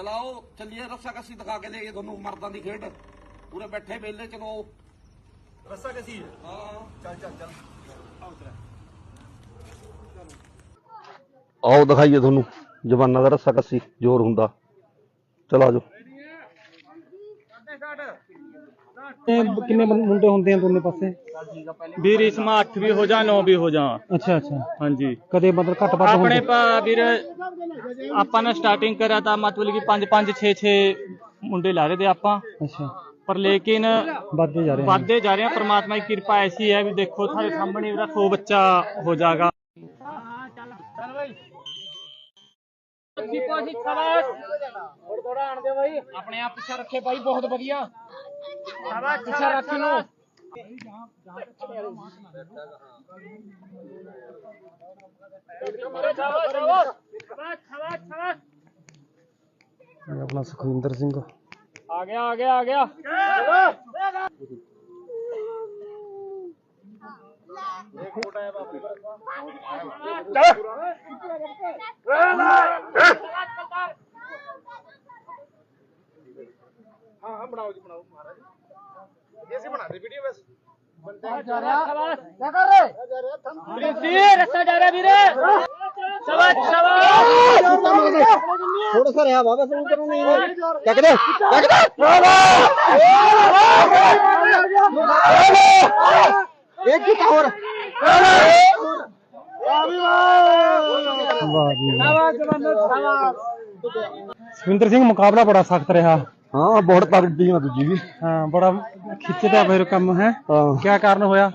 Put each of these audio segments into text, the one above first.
ਚਲਾਓ ਚੱਲੀਏ ਰੱਸਾ ਕੱਸੀ ਦਿਖਾ ਕੇ ਦੇਈਏ ਤੁਹਾਨੂੰ ਮਰਦਾਂ ਦੀ ਖੇਡ। ਪੂਰੇ ਬੈਠੇ ਵੇਲੇ ਚਲੋ ਰੱਸਾ ਕਸੀ ਹੈ ਹਾਂ। ਚੱਲ ਚੱਲ ਚੱਲ। ਆਓ ਦਿਖਾਈਏ ਤੁਹਾਨੂੰ। ਜਵਾਨਾਂ ਦਾ ਰੱਸਾ ਕੱਸੀ ਜ਼ੋਰ ਹੁੰਦਾ। ਚਲ ਆਜੋ ਕਿੰਨੇ ਬੰ- ਮੁੰਡੇ ਹੁੰਦੇ ਆ ਦੋਨੇ ਪਾਸੇ? ਵੀਰ ਇਸ ਮਾ 8 ਵੀ ਹੋ ਜਾ 9 ਵੀ ਹੋ ਜਾ ਅੱਛਾ ਅੱਛਾ। ਹਾਂਜੀ। ਕਦੇ ਮਤਲਬ ਘੱਟ ਵੱਧ ਆਪਣੇ ਹੁੰਦੇ? ਪਾ ਵੀਰ ਆਪਾਂ ਨੇ ਸਟਾਰਟਿੰਗ ਕਰਿਆ ਤਾਂ ਮਤਲਬ ਕਿ 5 5 6 6 ਮੁੰਡੇ ਲਾ ਰਹੇ ਤੇ ਆਪਾਂ। ਅੱਛਾ। ਪਰ ਲੇਕਿਨ ਵੱਧਦੇ ਜਾ ਰਹੇ ਆ ਵੱਧਦੇ ਜਾ ਰਹੇ ਆ ਪ੍ਰਮਾਤਮਾ ਦੀ ਕਿਰਪਾ ਐਸੀ ਹੈ ਵੀ ਦੇਖੋ ਤੁਹਾਡੇ ਸਾਹਮਣੇ ਉਹਦਾ 100 ਬੱਚਾ ਹੋ ਜਾਗਾ। ਆਪਣੇ ਆਪ ਪਿੱਛਾ ਰੱਖੇ ਭਾਈ ਬਹੁਤ ਵਧੀਆ। ਪਿੱਛਾ ਰੱਖ ਲੋ ਇਹ ਆਪਣਾ ਸੁਖਵਿੰਦਰ ਸਿੰਘ। ਆ ਗਿਆ ਆ ਗਿਆ ਆ ਗਿਆ। ਹਾਂ ਹਾਂ ਬਣਾਓ ਜੀ ਬਣਾਓ ਮਹਾਰਾਜ ਇਹ ਅਸੀਂ ਬਣਾਦੇ ਵੀਡੀਓ ਬਸ ਪ੍ਰਿੰਸੀ ਰੱਸਾ ਜਾ ਰਿਹਾ ਵੀਰੇ ਸ਼ਾਬਾਸ਼ ਸ਼ਾਬਾਸ਼ ਥੋੜਾ ਸਾ ਰਿਹਾ ਬਾਬਾ ਸ਼ੁਰੂ ਕਰੋ ਨਹੀਂ ਚੱਕ ਦੇ ਚੱਕ ਦੇ ਇੱਕ ਹੀ ਹੋਰ ਵਾਹ ਜੀ ਸ਼ਾਬਾਸ਼ ਜਵਾਨੋ ਸ਼ਾਬਾਸ਼ ਸੁਖਵਿੰਦਰ ਸਿੰਘ ਮੁਕਾਬਲਾ ਬੜਾ ਟੀਮ ਆ ਦੂਜੀ ਵੀ। ਹਾਂ ਬੜਾ ਖਿੱਚਦਾ ਫਿਰ ਕੰਮ ਹੈ? ਹਾਂ। ਕੀ ਕਾਰਨ ਹੋਇਆ?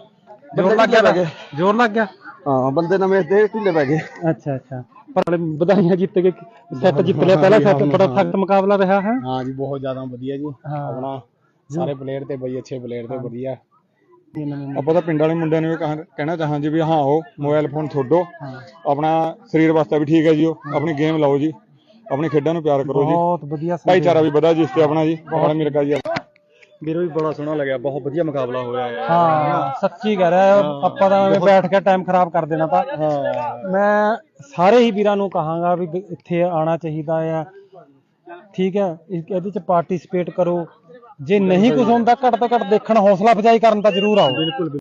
ਜ਼ੋਰ ਬੰਦੇ ਲੱਗ ਗਿਆ ਢਿੱਲੇ ਪੈ ਜ਼ੋਰ ਲੱਗ ਗਿਆ? ਹਾਂ ਬੰਦੇ ਨਵੇਂ ਤੇ ਢਿੱਲੇ ਪੈ ਗਏ। ਅੱਛਾ ਅੱਛਾ। ਪਰ ਵਧਾਈਆਂ ਜਿੱਤ ਕੇ ਸੈੱਟ ਜਿੱਤ ਲਿਆ। ਪਹਿਲਾ ਸੈੱਟ ਬੜਾ ਸਖਤ ਮੁਕਾਬਲਾ ਰਿਹਾ ਹੈ? ਹਾਂ ਜੀ ਬਹੁਤ ਜ਼ਿਆਦਾ ਵਧੀਆ ਜੀ। ਆਪਣਾ ਸਾਰੇ ਪਲੇਅਰ ਤੇ ਬਈ ਅੱਛੇ ਪਲੇਅਰ ਤੇ ਵਧੀਆ। ਆਪਾਂ ਤਾਂ ਪਿੰਡ ਵਾਲੇ ਮੁੰਡਿਆਂ ਨੂੰ ਇਹ ਕਹਾਂ- ਕਹਿਣਾ ਚਾਹਾਂ ਜੀ ਵੀ ਹਾਂ ਉਹ ਮੋਬਾਈਲ ਫੋਨ ਛੱਡੋ ਆਪਣਾ ਸਰੀਰ ਵਾਸਤੇ ਵੀ ਠੀਕ ਹੈ ਜੀ ਉਹ। ਆਪਣੀ ਗੇਮ ਲਾਓ ਜੀ। ਆਪਣੀ ਖੇਡਾਂ ਨੂੰ ਪਿਆਰ ਕਰੋ ਜੀ। ਬਹੁਤ ਵਧੀਆ। ਭਾਈਚਾਰਾ ਵੀ ਵਧਾ ਜੀ ਇਸ ਤੇ ਆਪਣਾ ਜੀ ਬਹੁਤ ਮਿਲਕਾ ਜੀ ਵੀਰੋ ਵੀ ਬੜਾ ਸੋਹਣਾ ਲੱਗਿਆ ਬਹੁਤ ਵਧੀਆ ਮੁਕਾਬਲਾ ਹੋਇਆ ਹੈ ਹਾਂ ਸੱਚੀ ਕਹਿ ਰਿਹਾ ਆਪਾਂ ਤਾਂ ਐਵੇਂ ਬੈਠ ਕੇ ਟਾਈਮ ਖਰਾਬ ਕਰ ਦੇਣਾ ਤਾਂ। ਮੈਂ ਸਾਰੇ ਹੀ ਵੀਰਾਂ ਨੂੰ ਕਹਾਂਗਾ ਵੀ ਇੱਥੇ ਆਣਾ ਚਾਹੀਦਾ ਆ। ਠੀਕ ਹੈ ਇਸ- ਇਹਦੇ ਚ ਪਾਰਟਿਸਿਪੇਟ ਕਰੋ। ਜੇ ਨਹੀਂ ਕੁਝ ਹੁੰਦਾ ਘੱਟ ਤੋਂ ਘੱਟ ਦੇਖਣ ਹੌਸਲਾ ਅਫਜ਼ਾਈ ਕਰਨ ਤਾਂ ਜ਼ਰੂਰ ਆਓ। ਬਿਲਕੁਲ।